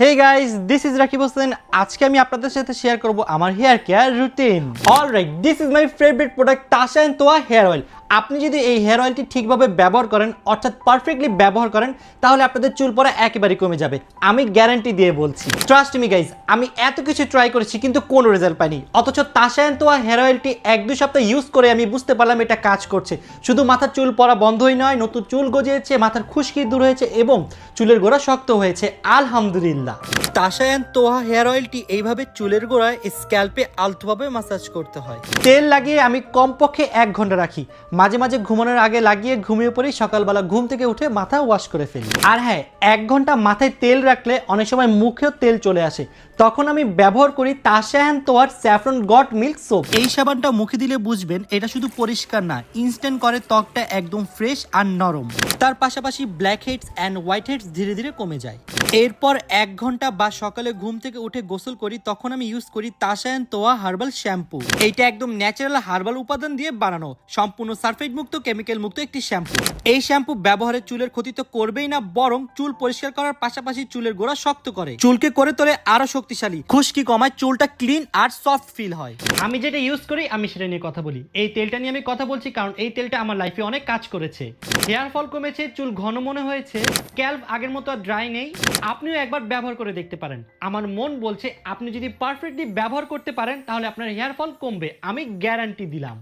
Hey guys this is Rakib Hossain আজকে আমি আপনাদের সাথে শেয়ার করব আমার hair care routine alright this is my favourite product টাসা and Toya hair oil আপনি যদি এই হেয়ার অয়েলটি ঠিকভাবে ব্যবহার করেন, অর্থাৎ পারফেক্টলি ব্যবহার করেন, তাহলে আপনাদের চুল পড়া একেবারে কমে যাবে। আমি গ্যারান্টি দিয়ে বলছি। ট্রাস্ট মি গাইজ আমি এত কিছু ট্রাই করেছি, কিন্তু কোনো রেজাল্ট পাইনি। অথচ তাসা অ্যান্ড তোয়া হেয়ার অয়েলটি এক দুই সপ্তাহ ইউজ করে আমি বুঝতে পারলাম এটা কাজ করছে। শুধু মাথার চুল পড়া বন্ধই নয়, নতুন চুল গজিয়েছে, মাথার খুশকি দূর হয়েছে এবং চুলের গোড়া শক্ত হয়েছে। আলহামদুলিল্লাহ। তাসা অ্যান্ড তোহা হেয়ার অয়েলটি এইভাবে চুলের গোড়ায় স্ক্যাল্পে আলতোভাবে মাসাজ করতে হয়। তেল লাগিয়ে আমি কমপক্ষে এক ঘণ্টা রাখি। মাঝে মাঝে ঘুমানোর আগে লাগিয়ে ঘুমিয়ে পড়ি সকালবেলা ঘুম থেকে উঠে মাথা ওয়াশ করে ফেলি। আর হ্যাঁ এক ঘণ্টা মাথায় তেল রাখলে অনেক সময় মুখেও তেল চলে আসে। তখন আমি ব্যবহার করি তাসা তোয়ার স্যাফরন গট মিল্ক সোপ এই সাবানটা মুখে দিলে বুঝবেন এটা শুধু পরিষ্কার না ইনস্ট্যান্ট করে ত্বকটা একদম ফ্রেশ আর নরম। তার পাশাপাশি blackheads and whiteheads ধীরে ধীরে কমে যায়। এরপর এক ঘণ্টা বা সকালে ঘুম থেকে উঠে গোসল করি, তখন আমি ইউজ করি Tasa and Toha herbal shampoo এইটা একদম ন্যাচারাল হার্বাল উপাদান দিয়ে বানানো, সম্পূর্ণ সালফেট মুক্ত কেমিক্যাল মুক্ত একটি শ্যাম্পু। এই শ্যাম্পু ব্যবহারে চুলের ক্ষতি তো করবেই না, বরং চুল পরিষ্কার করার পাশাপাশি চুলের গোড়া শক্ত করে। চুলকে করে তোলে আরও শক্তিশালী। খুশকি কমায় চুলটা ক্লিন আর সফট ফিল হয়। আমি যেটা ইউজ করি, আমি সেটা নিয়ে কথা বলি। এই তেলটা নিয়ে আমি কথা বলছি কারণ এই তেলটা আমার লাইফে অনেক কাজ করেছে। হেয়ার ফল কমেছে, চুল ঘন মনে হয়েছে স্ক্যাল্প আগের মতো আর ড্রাই নেই। আপনিও একবার ব্যবহার করে দেখতে পারেন। আমার মন বলছে, আপনি যদি পারফেক্টলি ব্যবহার করতে পারেন, তাহলে আপনার হেয়ার ফল কমবে। আমি গ্যারান্টি দিলাম।